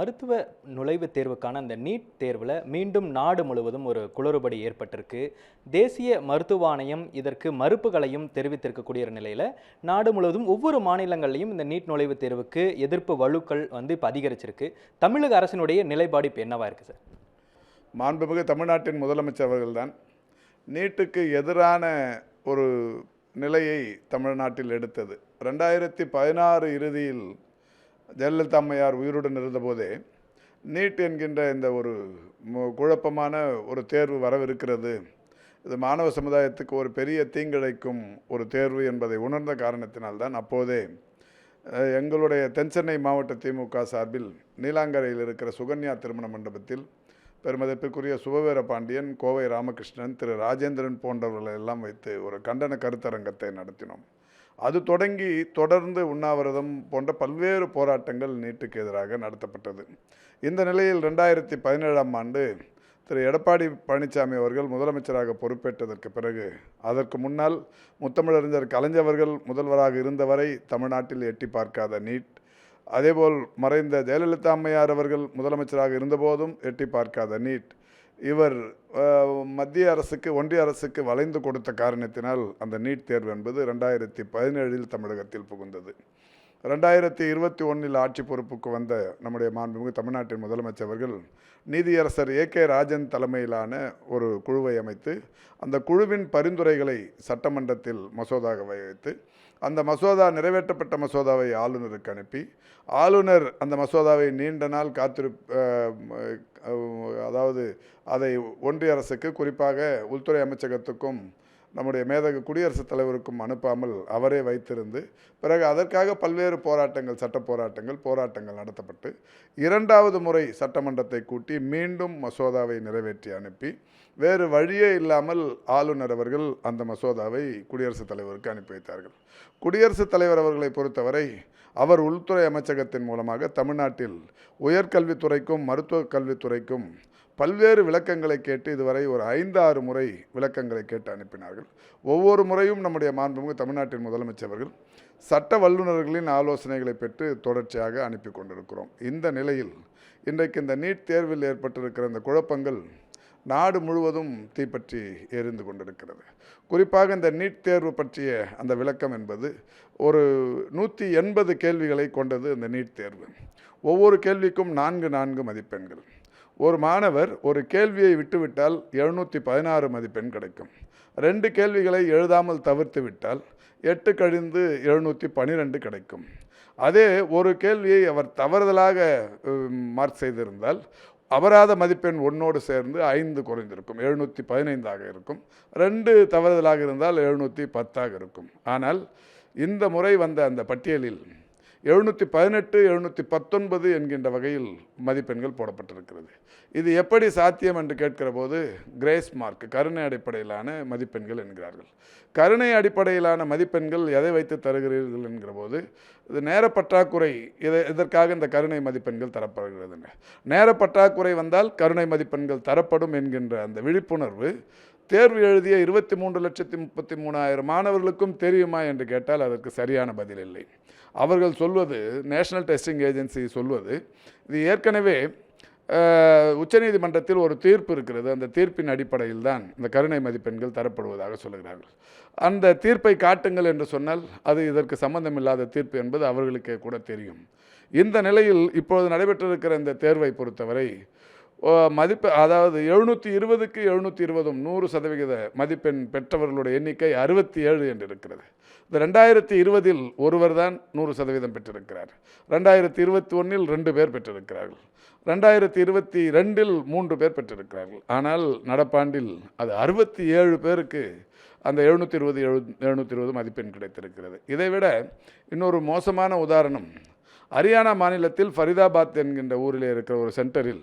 மருத்துவ நுழைவுத் தேர்வுக்கான அந்த நீட் தேர்வில் மீண்டும் நாடு முழுவதும் ஒரு குளறுபடி ஏற்பட்டிருக்கு. தேசிய மருத்துவ ஆணையம் இதற்கு மறுப்புகளையும் தெரிவித்திருக்கக்கூடிய நிலையில் நாடு முழுவதும் ஒவ்வொரு மாநிலங்கள்லையும் இந்த நீட் நுழைவுத் தேர்வுக்கு எதிர்ப்பு வலுக்கள் வந்து இப்போ அதிகரிச்சிருக்கு. தமிழக அரசினுடைய நிலைப்பாடு இப்போ என்னவா இருக்கு சார்? மாண்புமிகு தமிழ்நாட்டின் முதலமைச்சர் அவர்கள்தான் நீட்டுக்கு எதிரான ஒரு நிலையை தமிழ்நாட்டில் எடுத்தது. ரெண்டாயிரத்தி பதினாறு இறுதியில் ஜெயலலிதா அம்மையார் உயிருடன் இருந்தபோதே நீட் என்கின்ற இந்த ஒரு குழப்பமான ஒரு தேர்வு வரவிருக்கிறது. இது மாணவ சமுதாயத்துக்கு ஒரு பெரிய தீங்கிழைக்கும் ஒரு தேர்வு என்பதை உணர்ந்த காரணத்தினால்தான் அப்போதே எங்களுடைய தென்சென்னை மாவட்ட திமுக சார்பில் நீலாங்கரையில் இருக்கிற சுகன்யா திருமண மண்டபத்தில் பெருமதிப்பிற்குரிய சுபவீர பாண்டியன் கோவை ராமகிருஷ்ணன் திரு ராஜேந்திரன் போன்றவர்களை எல்லாம் வைத்து ஒரு கண்டன கருத்தரங்கத்தை நடத்தினோம். அது தொடங்கி தொடர்ந்து உண்ணாவிரதம் போன்ற பல்வேறு போராட்டங்கள் நீட்டுக்கு எதிராக நடத்தப்பட்டது. இந்த நிலையில் ரெண்டாயிரத்தி பதினேழாம் ஆண்டு திரு. எடப்பாடி பழனிசாமி அவர்கள் முதலமைச்சராக பொறுப்பேற்றதற்கு பிறகு அதற்கு முன்னால் முத்தமிழறிஞர் கலைஞர்கள் முதல்வராக இருந்தவரை தமிழ்நாட்டில் எட்டி பார்க்காத நீட் அதேபோல் மறைந்த ஜெயலலிதா அம்மையார் அவர்கள் முதலமைச்சராக இருந்தபோதும் எட்டி பார்க்காத நீட் இவர் மத்திய அரசுக்கு ஒன்றிய அரசுக்கு வளைந்து கொடுத்த காரணத்தினால் அந்த நீட் தேர்வு என்பது ரெண்டாயிரத்தி பதினேழில் தமிழகத்தில் புகுந்தது. ரெண்டாயிரத்தி இருபத்தி ஒன்றில் ஆட்சி பொறுப்புக்கு வந்த நம்முடைய மாண்புமிகு தமிழ்நாட்டின் முதலமைச்சர் அவர்கள் நீதியரசர் ஏ கே ராஜன் தலைமையிலான ஒரு குழுவை அமைத்து அந்த குழுவின் பரிந்துரைகளை சட்டமன்றத்தில் மசோதாக வைத்து அந்த மசோதா நிறைவேற்றப்பட்ட மசோதாவை ஆளுநருக்கு அனுப்பி ஆளுநர் அந்த மசோதாவை நீண்ட நாள் காத்திரு அதாவது அதை ஒன்றிய அரசுக்கு குறிப்பாக உள்துறை அமைச்சகத்துக்கும் நம்முடைய மேதகு குடியரசுத் தலைவருக்கும் அனுப்பாமல் அவரே வைத்திருந்து பிறகு அதற்காக பல்வேறு போராட்டங்கள் சட்ட போராட்டங்கள் போராட்டங்கள் நடத்தப்பட்டு இரண்டாவது முறை சட்டமன்றத்தை கூட்டி மீண்டும் மசோதாவை நிறைவேற்றி அனுப்பி வேறு வழியே இல்லாமல் ஆளுநர் அவர்கள் அந்த மசோதாவை குடியரசுத் தலைவருக்கு அனுப்பி வைத்தார்கள். குடியரசுத் தலைவர் அவர்களை பொறுத்தவரை அவர் உள்துறை அமைச்சகத்தின் மூலமாக தமிழ்நாட்டில் உயர்கல்வித்துறைக்கும் மருத்துவக் கல்வித்துறைக்கும் பல்வேறு விளக்கங்களை கேட்டு இதுவரை ஒரு ஐந்து ஆறு முறை விளக்கங்களை கேட்டு அனுப்பினார்கள். ஒவ்வொரு முறையும் நம்முடைய மாண்புமிகு தமிழ்நாட்டின் முதலமைச்சர்கள் சட்ட வல்லுநர்களின் ஆலோசனைகளை பெற்று தொடர்ச்சியாக அனுப்பி கொண்டிருக்கிறோம். இந்த நிலையில் இன்றைக்கு இந்த நீட் தேர்வில் ஏற்பட்டிருக்கிற இந்த குழப்பங்கள் நாடு முழுவதும் தீப்பற்றி எரிந்து கொண்டிருக்கிறது. குறிப்பாக இந்த நீட் தேர்வு பற்றிய அந்த விளக்கம் என்பது ஒரு நூற்றி எண்பது கேள்விகளை கொண்டது இந்த நீட் தேர்வு. ஒவ்வொரு கேள்விக்கும் நான்கு நான்கு மதிப்பெண்கள். ஒரு மாணவர் ஒரு கேள்வியை விட்டுவிட்டால் எழுநூற்றி பதினாறு மதிப்பெண் கிடைக்கும். ரெண்டு கேள்விகளை எழுதாமல் தவிர்த்து விட்டால் எட்டு கழிந்து எழுநூற்றி பன்னிரெண்டு கிடைக்கும். அதே ஒரு கேள்வியை அவர் தவறுதலாக மார்க் செய்திருந்தால் அபராத மதிப்பெண் ஒன்றோடு சேர்ந்து ஐந்து குறைந்திருக்கும். எழுநூற்றி பதினைந்தாக இருக்கும். ரெண்டு தவறுதலாக இருந்தால் எழுநூற்றி பத்தாக இருக்கும். ஆனால் இந்த முறை வந்த அந்த பட்டியலில் எழுநூற்றி பதினெட்டு எழுநூற்றி பத்தொன்பது என்கின்ற வகையில் மதிப்பெண்கள் போடப்பட்டிருக்கிறது. இது எப்படி சாத்தியம் என்று கேட்கிற போது கிரேஸ் மார்க் கருணை அடிப்படையிலான மதிப்பெண்கள் என்கிறார்கள். கருணை அடிப்படையிலான மதிப்பெண்கள் எதை வைத்து தருகிறீர்கள் என்கிற போது இது நேர பற்றாக்குறை இதை இதற்காக இந்த கருணை மதிப்பெண்கள் தரப்படுகிறதுங்க நேர பற்றாக்குறை வந்தால் கருணை மதிப்பெண்கள் தரப்படும் என்கின்ற அந்த விழிப்புணர்வு தேர்வு எழுதிய இருபத்தி மூன்று லட்சத்தி முப்பத்தி மூணாயிரம் மாணவர்களுக்கும் தெரியுமா என்று கேட்டால் அதற்கு சரியான பதில் இல்லை. அவர்கள் சொல்வது நேஷனல் டெஸ்டிங் ஏஜென்சி சொல்வது இது ஏற்கனவே உச்சநீதிமன்றத்தில் ஒரு தீர்ப்பு இருக்கிறது. அந்த தீர்ப்பின் அடிப்படையில் தான் இந்த கருணை மதிப்பெண்கள் தரப்படுவதாக சொல்லுகிறார்கள். அந்த தீர்ப்பை காட்டுங்கள் என்று சொன்னால் அது இதற்கு சம்பந்தமில்லாத தீர்ப்பு என்பது அவர்களுக்கே கூட தெரியும். இந்த நிலையில் இப்பொழுது நடைபெற்றிருக்கிற இந்த தேர்வை பொறுத்தவரை மதிப்பு அதாவது எழுநூற்றி இருபதுக்கு எழுநூற்றி இருபதும் நூறு சதவிகித மதிப்பெண் பெற்றவர்களுடைய எண்ணிக்கை அறுபத்தி ஏழு என்று இருக்கிறது இந்த ரெண்டாயிரத்தி இருபதில் ஒருவர் தான் நூறு சதவீதம் பெற்றிருக்கிறார். ரெண்டாயிரத்தி இருபத்தி ஒன்றில் ரெண்டு பேர் பெற்றிருக்கிறார்கள். ரெண்டாயிரத்தி இருபத்தி ரெண்டில் மூன்று பேர் பெற்றிருக்கிறார்கள். ஆனால் நடப்பாண்டில் அது அறுபத்தி ஏழு பேருக்கு அந்த எழுநூற்றி இருபது எழு எழுநூற்றி இருபது மதிப்பெண் கிடைத்திருக்கிறது. இதைவிட இன்னொரு மோசமான உதாரணம் ஹரியானா மாநிலத்தில் ஃபரிதாபாத் என்கின்ற ஊரில் இருக்கிற ஒரு சென்டரில்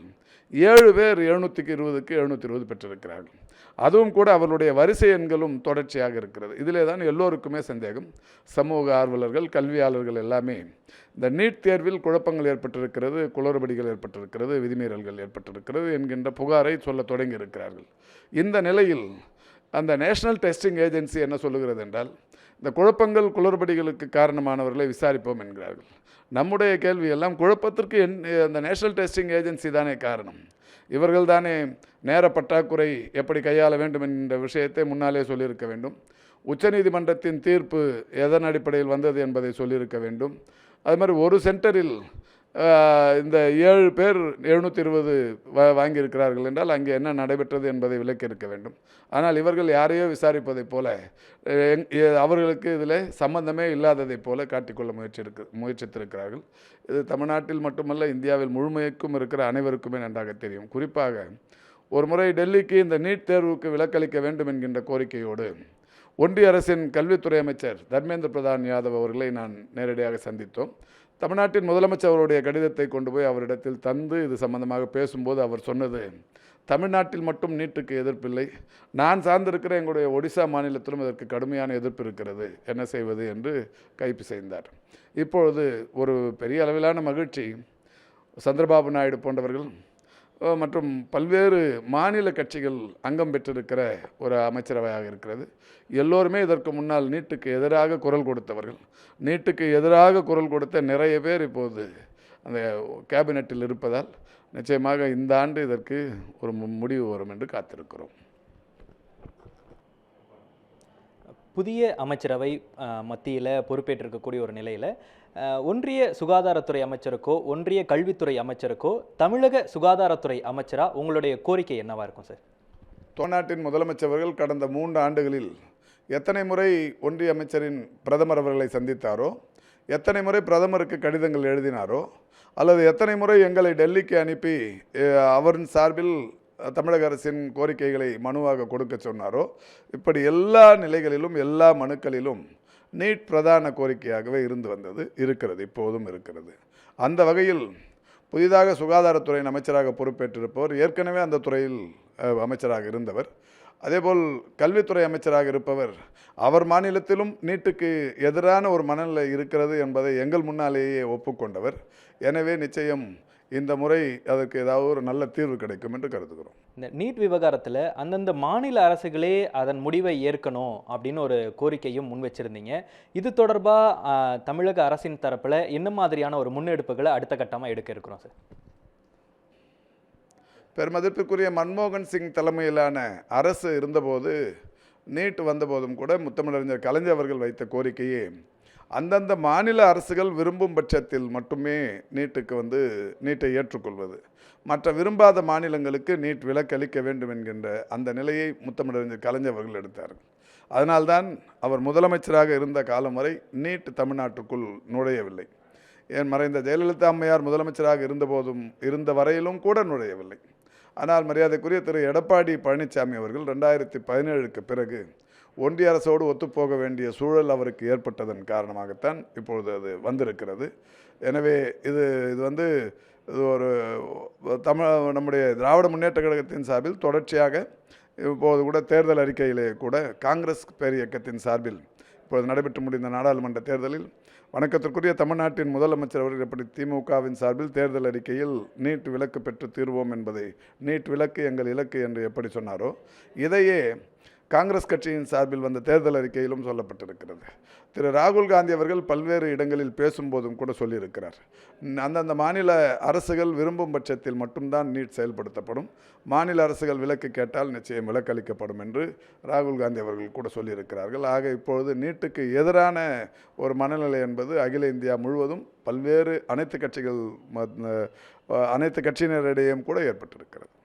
ஏழு பேர் எழுநூற்றிக்கு இருபதுக்கு எழுநூற்றி இருபது பெற்றிருக்கிறார்கள். அதுவும் கூட அவர்களுடைய வரிசை எண்களும் தொடர்ச்சியாக இருக்கிறது. இதிலே தான் எல்லோருக்குமே சந்தேகம். சமூக ஆர்வலர்கள் கல்வியாளர்கள் எல்லாமே இந்த நீட் தேர்வில் குழப்பங்கள் ஏற்பட்டிருக்கிறது குளறுபடிகள் ஏற்பட்டிருக்கிறது விதிமீறல்கள் ஏற்பட்டிருக்கிறது என்கின்ற புகாரை சொல்ல தொடங்கி இருக்கிறார்கள் இந்த நிலையில் அந்த நேஷனல் டெஸ்டிங் ஏஜென்சி என்ன சொல்லுகிறது என்றால் இந்த குழப்பங்கள் குளறுபடிகளுக்கு காரணமானவர்களை விசாரிப்போம் என்கிறார்கள். நம்முடைய கேள்வி எல்லாம் குழப்பத்திற்கு என் அந்த நேஷனல் டெஸ்டிங் ஏஜென்சி தானே காரணம். இவர்கள் தானே நேர பற்றாக்குறை எப்படி கையாள வேண்டும் என்ற விஷயத்தை முன்னாலே சொல்லியிருக்க வேண்டும். உச்சநீதிமன்றத்தின் தீர்ப்பு எதன் அடிப்படையில் வந்தது என்பதை சொல்லியிருக்க வேண்டும். அது மாதிரி ஒரு சென்டரில் இந்த ஏழு பேர் எழுநூற்றி இருபது வ வாங்கியிருக்கிறார்கள் என்றால் அங்கே என்ன நடைபெற்றது என்பதை விளக்கி இருக்க வேண்டும். ஆனால் இவர்கள் யாரையோ விசாரிப்பதைப் போல எங்- அவர்களுக்கு இதில் சம்பந்தமே இல்லாததைப் போல காட்டிக்கொள்ள முயற்சி இருக்கு முயற்சித்திருக்கிறார்கள். இது தமிழ்நாட்டில் மட்டுமல்ல இந்தியாவில் முழுமைக்கும் இருக்கிற அனைவருக்குமே நன்றாக தெரியும். குறிப்பாக ஒரு முறை டெல்லிக்கு இந்த நீட் தேர்வுக்கு விலக்களிக்க வேண்டும் என்கின்ற கோரிக்கையோடு ஒன்றிய அரசின் கல்வித்துறை அமைச்சர் தர்மேந்திர பிரதான் யாதவ் அவர்களை நான் நேரடியாக சந்தித்தோம். தமிழ்நாட்டின் முதலமைச்சர் அவருடைய கடிதத்தை கொண்டு போய் அவரிடத்தில் தந்து இது சம்பந்தமாக பேசும்போது அவர் சொன்னது தமிழ்நாட்டில் மட்டும் நீட்டுக்கு எதிர்ப்பில்லை. நான் சார்ந்திருக்கிற எங்களுடைய ஒடிசா மாநிலத்திலும் இதற்கு கடுமையான எதிர்ப்பு இருக்கிறது. என்ன செய்வது? என்று கைப்பு செய்தார் இப்பொழுது ஒரு பெரிய அளவிலான மகிழ்ச்சி. சந்திரபாபு நாயுடு போன்றவர்கள் மற்றும் பல்வேறு மாநில கட்சிகள் அங்கம் பெற்றிருக்கிற ஒரு அமைச்சரவையாக இருக்கிறது. எல்லோருமே இதற்கு முன்னால் நீட்டுக்கு எதிராக குரல் கொடுத்தவர்கள். நீட்டுக்கு எதிராக குரல் கொடுத்த நிறைய பேர் இப்போது அந்த கேபினட்டில் இருப்பதால் நிச்சயமாக இந்த ஆண்டு இதற்கு ஒரு முடிவு வரும் என்று காத்திருக்கிறோம். புதிய அமைச்சரவை மத்தியில் பொறுப்பேற்றிருக்கக்கூடிய ஒரு நிலையில் ஒன்றிய சுகாதாரத்துறை அமைச்சருக்கோ ஒன்றிய கல்வித்துறை அமைச்சருக்கோ தமிழக சுகாதாரத்துறை அமைச்சரா உங்களுடைய கோரிக்கை என்னவாக இருக்கும் சார்? தமிழ்நாட்டின் முதலமைச்சர்கள் கடந்த மூன்று ஆண்டுகளில் எத்தனை முறை ஒன்றிய அமைச்சரின் பிரதமர் அவர்களை சந்தித்தாரோ எத்தனை முறை பிரதமருக்கு கடிதங்கள் எழுதினாரோ அல்லது எத்தனை முறை எங்களை டெல்லிக்கு அனுப்பி அவரின் சார்பில் தமிழக அரசின் கோரிக்கைகளை மனுவாக கொடுக்க சொன்னாரோ இப்படி எல்லா நிலைகளிலும் எல்லா மனுக்களிலும் நீட் பிரதான கோரிக்கையாகவே இருந்து வந்தது இருக்கிறது இப்போதும் இருக்கிறது. அந்த வகையில் புதிதாக சுகாதாரத்துறை அமைச்சராக பொறுப்பேற்றிருப்பவர் ஏற்கனவே அந்த துறையில் அமைச்சராக இருந்தவர். அதேபோல் கல்வித்துறை அமைச்சராக இருப்பவர் அவர் மாநிலத்திலும் நீட்டுக்கு எதிரான ஒரு மனநிலை இருக்கிறது என்பதை எங்கள் முன்னாலேயே ஒப்புக்கொண்டவர். எனவே நிச்சயம் இந்த முறை அதற்கு ஏதாவது ஒரு நல்ல தீர்வு கிடைக்கும் என்று கருதுகிறோம். இந்த நீட் விவகாரத்தில் அந்தந்த மாநில அரசுகளே அதன் முடிவை ஏற்கணும் அப்படின்னு ஒரு கோரிக்கையும் முன் வச்சிருந்தீங்க இது தொடர்பாக தமிழக அரசின் தரப்பில் என்ன மாதிரியான ஒரு முன்னெடுப்புகளை அடுத்த கட்டமாக எடுக்க இருக்கிறோம் சார்? பெருமதிப்பிற்குரிய மன்மோகன் சிங் தலைமையிலான அரசு இருந்தபோது நீட் வந்தபோதும் கூட முத்தமிழறிஞர் கலைஞர் அவர்கள் வைத்த கோரிக்கையே அந்தந்த மாநில அரசுகள் விரும்பும் பட்சத்தில் மட்டுமே நீட்டுக்கு வந்து நீட்டை ஏற்றுக்கொள்வது. மற்ற விரும்பாத மாநிலங்களுக்கு நீட் விலக்களிக்க வேண்டும் என்கின்ற அந்த நிலையை முத்தமிழறிஞர் கலைஞர் அவர்கள் எடுத்தார்கள் அதனால்தான் அவர் முதலமைச்சராக இருந்த காலம் வரை நீட் தமிழ்நாட்டுக்குள் நுழையவில்லை. ஏன் மறைந்த ஜெயலலிதா அம்மையார் முதலமைச்சராக இருந்தபோதும் இருந்த வரையிலும் கூட நுழையவில்லை. ஆனால் மரியாதைக்குரிய திரு. எடப்பாடி பழனிசாமி அவர்கள் ரெண்டாயிரத்தி பதினேழுக்கு பிறகு ஒன்றிய அரசோடு ஒத்துப்போக வேண்டிய சூழல் அவருக்கு ஏற்பட்டதன் காரணமாகத்தான் இப்பொழுது அது வந்திருக்கிறது. எனவே இது இது வந்து இது ஒரு தமிழ் நம்முடைய திராவிட முன்னேற்ற கழகத்தின் சார்பில் தொடர்ச்சியாக இப்போது கூட தேர்தல் அறிக்கையிலே கூட காங்கிரஸ் பேர் இயக்கத்தின் சார்பில் இப்பொழுது நடைபெற்று முடிந்த நாடாளுமன்ற தேர்தலில் வணக்கத்திற்குரிய தமிழ்நாட்டின் முதலமைச்சர் அவர்கள் எப்படி திமுகவின் சார்பில் தேர்தல் அறிக்கையில் நீட் விலக்கு பெற்று தீர்வோம் என்பதை நீட் விலக்கு எங்கள் இலக்கு என்று எப்படி சொன்னாரோ இதையே காங்கிரஸ் கட்சியின் சார்பில் வந்த தேர்தல் அறிக்கையிலும் சொல்லப்பட்டிருக்கிறது. திரு. ராகுல் காந்தி அவர்கள் பல்வேறு இடங்களில் பேசும்போதும் கூட சொல்லியிருக்கிறார். அந்தந்த மாநில அரசுகள் விரும்பும் பட்சத்தில் மட்டும்தான் நீட் செயல்படுத்தப்படும். மாநில அரசுகள் விலக்கு கேட்டால் நிச்சயம் விலக்களிக்கப்படும் என்று ராகுல் காந்தி அவர்கள் கூட சொல்லியிருக்கிறார்கள். ஆக இப்பொழுது நீட்டுக்கு எதிரான ஒரு மனநிலை என்பது அகில இந்தியா முழுவதும் பல்வேறு அனைத்து கட்சிகள் அனைத்து கட்சியினரிடையும் கூட ஏற்பட்டிருக்கிறது.